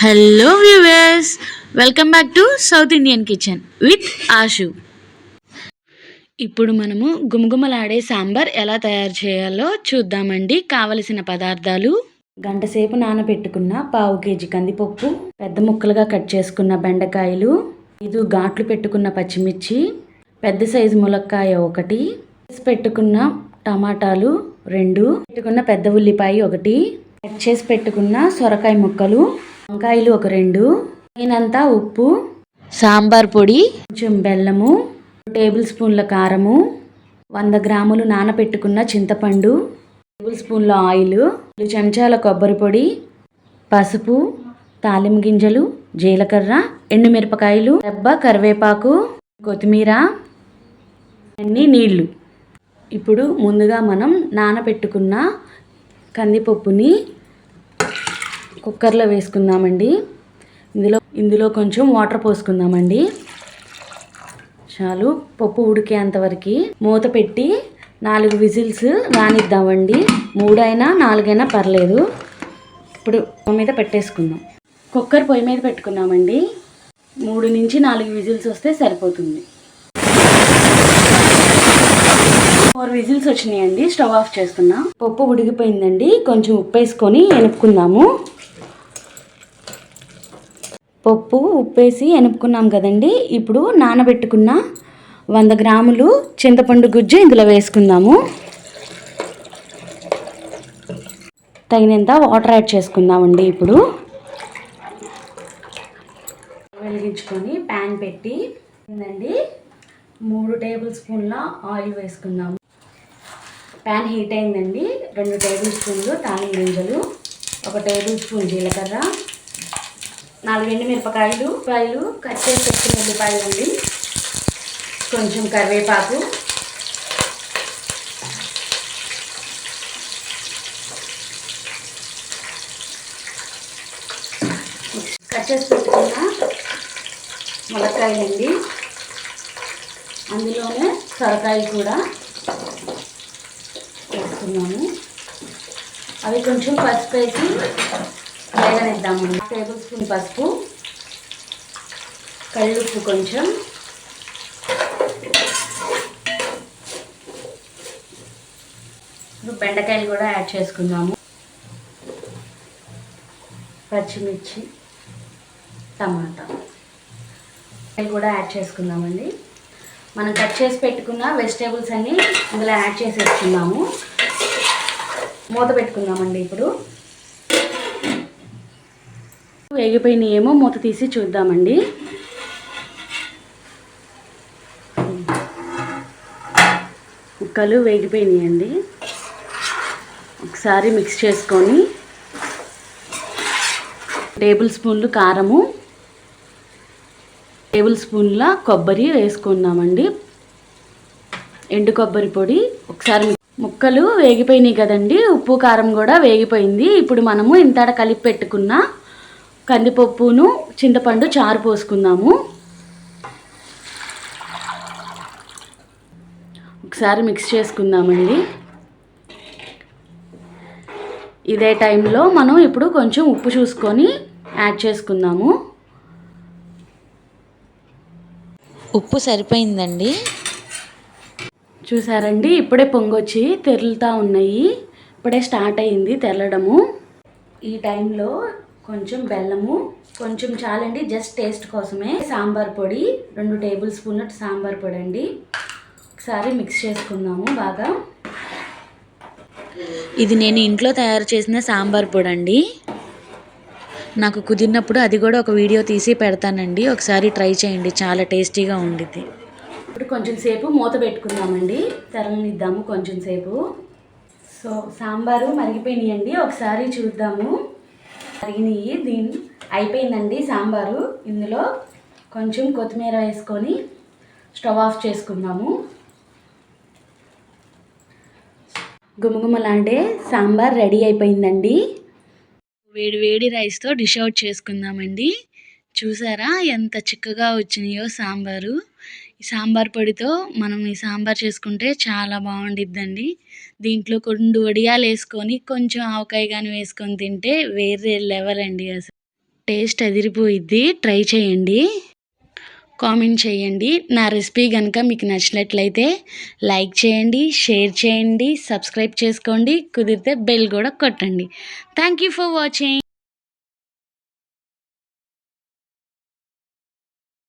Hello viewers welcome back to South Indian kitchen with Ashu ఇప్పుడు మనము గుమగుమలాడే సాంబార్ ఎలా తయారు చేయాలో చూద్దామండి. కావలసిన పదార్థాలు. గంట సేపు నానబెట్టుకున్న పావు కేజీ కందిపప్పు పెద్ద ముక్కలుగా కట్ చేసుకున్న బెండకాయలు ఐదు ఘాట్లు పెట్టుకున్న పచ్చిమిర్చి పెద్ద సైజు ములక్కాయ ఒకటి పెట్టుకున్న టమాటాలు రెండు పెట్టుకున్న పెద్ద ఉల్లిపాయ ఒకటి కట్ చేసి పెట్టుకున్న సొరకాయ ముక్కలు వంకాయలు ఒక రెండు తగినంత ఉప్పు సాంబార్ పొడి కొంచెం బెల్లము టేబుల్ స్పూన్ల కారము వంద గ్రాములు నానబెట్టుకున్న చింతపండు టేబుల్ స్పూన్ల ఆయిల్ రెండు చెంచాల కొబ్బరి పొడి పసుపు తాలిం గింజలు జీలకర్ర ఎండుమిరపకాయలు దెబ్బ కరివేపాకు కొత్తిమీర అన్ని నీళ్ళు. ఇప్పుడు ముందుగా మనం నానబెట్టుకున్న కందిపప్పుని కుక్కర్లో వేసుకుందామండి. ఇందులో ఇందులో కొంచెం వాటర్ పోసుకుందామండి. చాలు పప్పు ఉడికేంత వరకు మూత పెట్టి నాలుగు విజిల్స్ రానిద్దామండి. మూడైనా నాలుగైనా పర్లేదు. ఇప్పుడు పొయ్యి మీద పెట్టేసుకుందాం. కుక్కర్ పొయ్యి మీద పెట్టుకున్నామండి. మూడు నుంచి నాలుగు విజిల్స్ వస్తే సరిపోతుంది. ఫోర్ విజిల్స్ వచ్చినాయండి. స్టవ్ ఆఫ్ చేస్తున్నా. పప్పు ఉడికిపోయిందండి. కొంచెం ఉప్పు వేసుకొని ఎనుపుకుందాము పప్పు ఉప్పేసి ఎనుపుకున్నాం కదండి. ఇప్పుడు నానబెట్టుకున్న వంద గ్రాములు చింతపండు గుజ్జు ఇందులో వేసుకుందాము. తగినంత వాటర్ యాడ్ చేసుకుందామండి ఇప్పుడు. వెలిగించుకొని ప్యాన్ పెట్టి ఏందండి? మూడు టేబుల్ స్పూన్ల ఆయిల్ వేసుకుందాము. ప్యాన్ హీట్ అయిందండి. రెండు టేబుల్ స్పూన్లు తాలిం గింజలు ఒక టేబుల్ స్పూన్ జీలకర్ర నాలుగు ఎండు మిరపకాయలు పాయలు కట్ చేసి పెట్టిన ఉల్లిపాయలు అండి. కొంచెం కరివేపాకు. కట్ చేసి పెట్టుకున్న ములక్కాయలండి. అందులోనే సొరకాయలు కూడా వేసుకున్నాము. అవి కొంచెం పసుపు వేసి వేగనిద్దాము టేబుల్ స్పూన్ పసుపు కళ్ళుప్పు కొంచెం. ఇప్పుడు బెండకాయలు కూడా యాడ్ చేసుకుందాము. పచ్చిమిర్చి టమాటా. అవి కూడా యాడ్ చేసుకుందామండి. మనం కట్ చేసి పెట్టుకున్న వెజిటేబుల్స్ అన్నీ ఇందులో యాడ్ చేసేసుకుందాము. మూత పెట్టుకుందామండి ఇప్పుడు. వేగిపోయినాయేమో మూత తీసి చూద్దామండి. ముక్కలు వేగిపోయినాయండి. ఒకసారి మిక్స్ చేసుకొని టేబుల్ స్పూన్లు కారము టేబుల్ స్పూన్ల కొబ్బరి వేసుకున్నామండి ఎండు కొబ్బరి పొడి ఒకసారి ముక్కలు వేగిపోయినాయి కదండి ఉప్పు కారం కూడా వేగిపోయింది. ఇప్పుడు మనము ఇంతడ కలిపి పెట్టుకున్న కందిపప్పును చింతపండు చారు పోసుకుందాము. ఒకసారి మిక్స్ చేసుకుందామండి. ఇదే టైంలో మనం ఇప్పుడు కొంచెం ఉప్పు చూసుకొని యాడ్ చేసుకుందాము. ఉప్పు సరిపోయిందండి. చూసారండి ఇప్పుడే పొంగొచ్చి తెరులుతూ ఉన్నాయి. ఇప్పుడే స్టార్ట్ అయింది తెరలడము. ఈ టైంలో కొంచెం బెల్లము కొంచెం చాలండి జస్ట్ టేస్ట్ కోసమే. సాంబార్ పొడి రెండు టేబుల్ స్పూన్ సాంబార్ పొడి అండి. ఒకసారి మిక్స్ చేసుకుందాము బాగా. ఇది నేను ఇంట్లో తయారు చేసిన సాంబార్ పొడి అండి. నాకు కుదిరినప్పుడు అది కూడా ఒక వీడియో తీసి పెడతానండి. ఒకసారి ట్రై చేయండి చాలా టేస్టీగా ఉండిద్ది. ఇప్పుడు కొంచెం సేపు మూత పెట్టుకుందామండి. తెరలనిద్దాము కొంచెం సేపు. సో సాంబారు మరిగిపోయినాయండి. ఒకసారి చూద్దాము. మరిగినాయి దీని అయిపోయిందండి సాంబారు. ఇందులో కొంచెం కొత్తిమీర వేసుకొని స్టవ్ ఆఫ్ చేసుకుందాము. గుమగుమలాంటే సాంబార్ రెడీ అయిపోయిందండి. వేడి వేడి రైస్తో డిష్ అవుట్ చేసుకుందామండి. చూసారా? ఎంత చిక్కగా వచ్చినాయో సాంబారు. ఈ సాంబార్ పొడితో మనం ఈ సాంబార్ చేసుకుంటే చాలా బాగుండిద్దండి. దీంట్లో రెండు వడియాలు వేసుకొని కొంచెం ఆవకాయ కానీ వేసుకొని తింటే వేరే లెవెల్ అండి అసలు. టేస్ట్ అదిరిపోయిద్ది. ట్రై చేయండి. కామెంట్ చేయండి. నా రెసిపీ కనుక మీకు నచ్చినట్లయితే లైక్ చేయండి షేర్ చేయండి సబ్స్క్రైబ్ చేసుకోండి కుదిరితే బెల్ కూడా కొట్టండి. Thank you for watching.